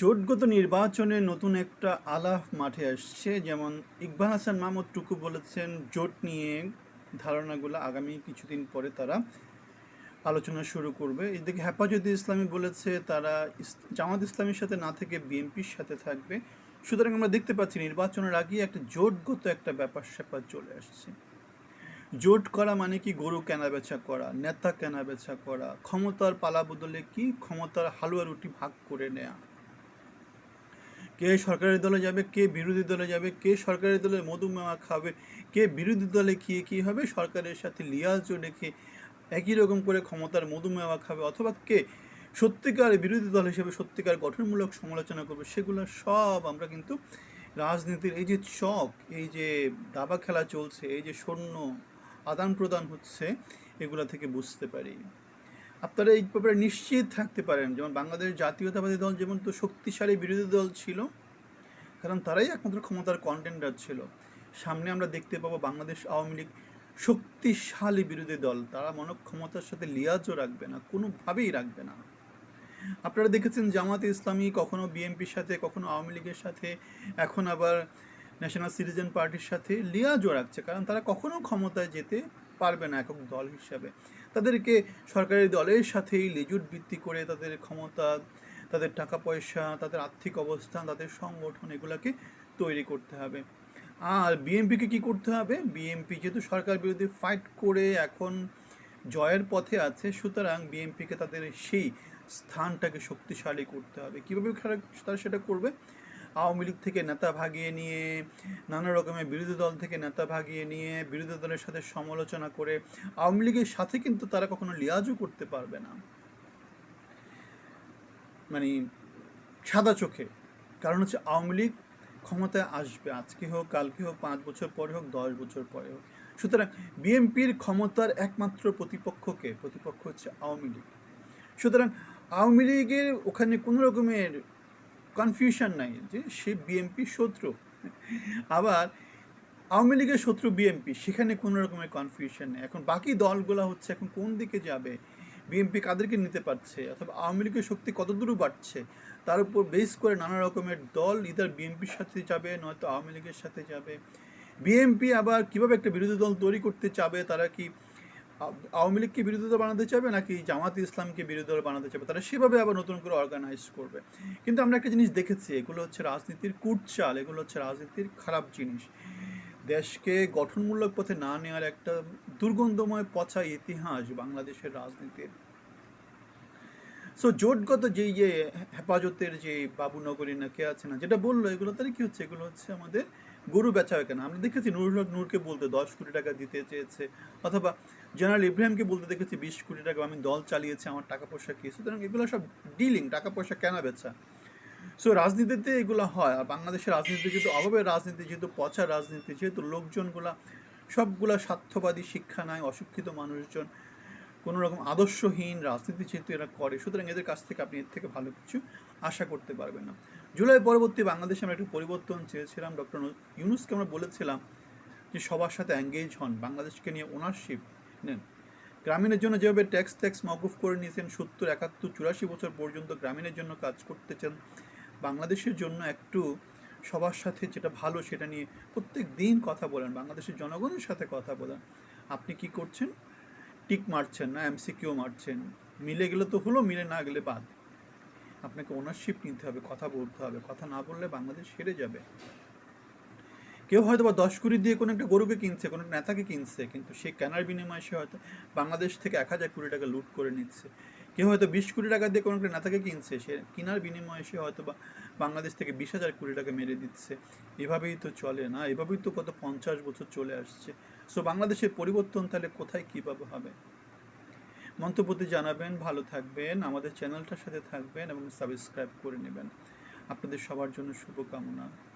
জোটগত নির্বাচনে নতুন একটা আলাপ মাঠে আসছে, যেমন ইকবাল হাসান মাহমুদ টুকু বলেছেন, জোট নিয়ে ধারণাগুলো আগামী কিছুদিন পরে তারা আলোচনা শুরু করবে। এদিকে হেফাজতে ইসলামী বলেছে, তারা জামাত ইসলামীর সাথে না থেকে বিএনপির সাথে থাকবে। সুতরাং আমরা দেখতে পাচ্ছি, নির্বাচনের আগেই একটা জোটগত একটা ব্যাপার স্যাপার চলে আসছে। জোট করা মানে কি? গরু কেনাবেচা করা, নেতা কেনাবেচা করা, ক্ষমতার পালা বদলে কি? ক্ষমতার হালুয়া রুটি ভাগ করে নেয়া। কে সরকারি দলে যাবে, কে বিরোধী দলে যাবে, কে সরকারি দলে মধুমেয়া খাবে, কে বিরোধী দলে কি কী হবে, সরকারের সাথে লিয়াজও রেখে একই রকম করে ক্ষমতার মধুমেয়া খাবে অথবা কে সত্যিকার বিরোধী দল হিসেবে সত্যিকার গঠনমূলক সমালোচনা করবে, সেগুলো সব আমরা কিন্তু রাজনীতির এই যে চক, এই যে দাবা খেলা চলছে, এই যে সৈন্য আদান প্রদান হচ্ছে, এগুলা থেকে বুঝতে পারি। আপনারা এই ব্যাপারে নিশ্চিত থাকতে পারেন। যেমন বাংলাদেশ জাতীয়তাবাদী দল যেমন তো শক্তিশালী বিরোধী দল ছিল, কারণ তারাই একমাত্র ক্ষমতার কন্টেন্ডার ছিল। সামনে আমরা দেখতে পাবো বাংলাদেশ আওয়ামী লীগ শক্তিশালী বিরোধী দল। তারা মনে ক্ষমতার সাথে লিয়াজও রাখবে না, কোনোভাবেই রাখবে না। আপনারা দেখেছেন জামাতে ইসলামী কখনো বিএনপির সাথে, কখনো আওয়ামী লীগের সাথে, এখন আবার ন্যাশনাল সিটিজেন পার্টির সাথে লিয়াজও রাখছে। কারণ তারা কখনো ক্ষমতায় যেতে পারবে না একক দল হিসাবে। তাদেরকে সরকারি দলের সাথেই লেজুট ভিত্তি করে তাদের ক্ষমতা, তাদের টাকা পয়সা, তাদের আর্থিক অবস্থান, তাদের সংগঠন এগুলাকে তৈরি করতে হবে। আর বিএনপিকে কি করতে হবে? বিএনপি যেহেতু সরকার বিরোধী ফাইট করে এখন জয়ের পথে আছে, সুতরাং বিএনপিকে তাদের সেই স্থানটাকে শক্তিশালী করতে হবে। কীভাবে তারা সেটা করবে? আওয়ামী লীগ থেকে নেতা ভাগিয়ে নিয়ে, নানা রকমের বিরোধী দল থেকে নেতা ভাগিয়ে নিয়ে, বিরোধী দলের সাথে সমালোচনা করে, আওয়ামী লীগের সাথে কিন্তু তারা কখনো লিয়াজও করতে পারবে না। মানে সাদা চোখে। কারণ হচ্ছে আওয়ামী লীগ ক্ষমতায় আসবে, আজকে হোক, কালকে হোক, পাঁচ বছর পরে হোক, দশ বছর পরে হোক। সুতরাং বিএনপির ক্ষমতার একমাত্র প্রতিপক্ষকে, প্রতিপক্ষ হচ্ছে আওয়ামী লীগ। সুতরাং আওয়ামী লীগের ওখানে কোনো রকমের কনফিউশন নাই যে সে বিএনপির শত্রু। আবার আওয়ামী লীগের শত্রু বিএনপি সেখানে কোনো রকমের কনফিউশন নেই। এখন বাকি দলগুলো হচ্ছে এখন কোন দিকে যাবে? বিএনপি কাদেরকে নিতে পারছে? অথবা আওয়ামী লীগের শক্তি কতদূর বাড়ছে? তার উপর বেস করে নানা রকমের দল ইদার বিএনপির সাথে যাবে, নয়তো আওয়ামী লীগের সাথে যাবে। বিএনপি আবার কীভাবে একটা বিরোধী দল তৈরি করতে চাবে? তারা কি আওয়ামী লীগকে বিরোধী দল বানাতে চাবে নাকি জামাত ইসলামকে বিরোধী দল বানাতে চাবে তারা সেভাবে আবার নতুন করে অর্গানাইজ করবে। কিন্তু আমরা একটা জিনিস দেখেছি, এগুলো হচ্ছে রাজনীতির কুটচাল, এগুলো হচ্ছে রাজনীতির খারাপ জিনিস। দেশকে গঠনমূলক পথে না নেওয়ার একটা দুর্গন্ধময় পচা ইতিহাস বাংলাদেশের রাজনীতির। সো জোটগত যে হেফাজতের যে বাবুনগরী না কে আছে না, যেটা বলল এগুলো তাহলে কি হচ্ছে? এগুলো হচ্ছে আমাদের গরু বেচা হয় কেন? আমরা দেখেছি নুরুল হক নূরকে বলতে দশ কোটি টাকা দিতে চেয়েছে, অথবা জেনারেল ইব্রাহিমকে বলতে দেখেছি বিশ কোটি টাকা আমি দল চালিয়েছি, আমার টাকা পয়সা কি? সুতরাং এগুলো সব ডিলিং টাকা পয়সা কেনা বেচা। সো রাজনীতিতে এগুলো হয়, আর বাংলাদেশের রাজনীতি যেহেতু অভাবের রাজনীতি, যেহেতু পচা রাজনীতি, যেহেতু লোকজনগুলা, সবগুলা স্বার্থবাদী, শিক্ষা নাই, অশিক্ষিত মানুষজন কোনো রকম আদর্শহীন রাজনীতি যেহেতু এরা করে, সুতরাং এদের কাছ থেকে আপনি এর থেকে ভালো কিছু আশা করতে পারবেন না। জুলাই পরবর্তী বাংলাদেশে আমরা একটু পরিবর্তন চেয়েছিলাম, ডক্টর ইউনুসকে আমরা বলেছিলাম যে সবার সাথে এঙ্গেজ হন, বাংলাদেশকে নিয়ে ওনারশিপ নেন। গ্রামীণের জন্য যেভাবে ট্যাক্স ট্যাক্স মকুফ করে নিয়েছেন, সত্তর, একাত্তর, চুরাশি বছর পর্যন্ত গ্রামীণের জন্য কাজ করতে চান বাংলাদেশের জন্য একটু সবার সাথে যেটা ভালো সেটা নিয়ে প্রত্যেক দিন কথা বলেন, বাংলাদেশের জনগণের সাথে কথা বলেন। আপনি কি করছেন? টিক মারছেন না, এমসিকিউ মারছেন, মিলে গেলে তো হলো, মিলে না গেলে বাদ। আপনাকে ওনারশিপ নিতে হবে, কথা বলতে হবে, কথা না বললে বাংলাদেশ হেরে যাবে। কেউ হয়তো বা দশ কোটি দিয়ে কোনো একটা গরুকে কিনছে, কোনো নেতাকে কিনছে, কিন্তু সে কেনার বিনিময়ে সে হয়তো বাংলাদেশ থেকে এক হাজার কোটি টাকা লুট করে নিচ্ছে। কেউ হয়তো বিশ কোটি টাকা দিয়ে কোনো একটা নেতাকে কিনছে, সে কেনার বিনিময়ে সে হয়তো বা বাংলাদেশ থেকে বিশ হাজার কোটি টাকা মেরে দিচ্ছে। এভাবেই তো চলে না, এভাবেই তো কত পঞ্চাশ বছর চলে আসছে। সো বাংলাদেশের পরিবর্তন তাহলে কোথায়, কীভাবে হবে? মন্তব্যতে জানাবেন, ভালো থাকবেন, আমাদের চ্যানেলটার সাথে থাকবেন এবং সাবস্ক্রাইব করে নেবেন। আপনাদের সবার জন্য শুভকামনা।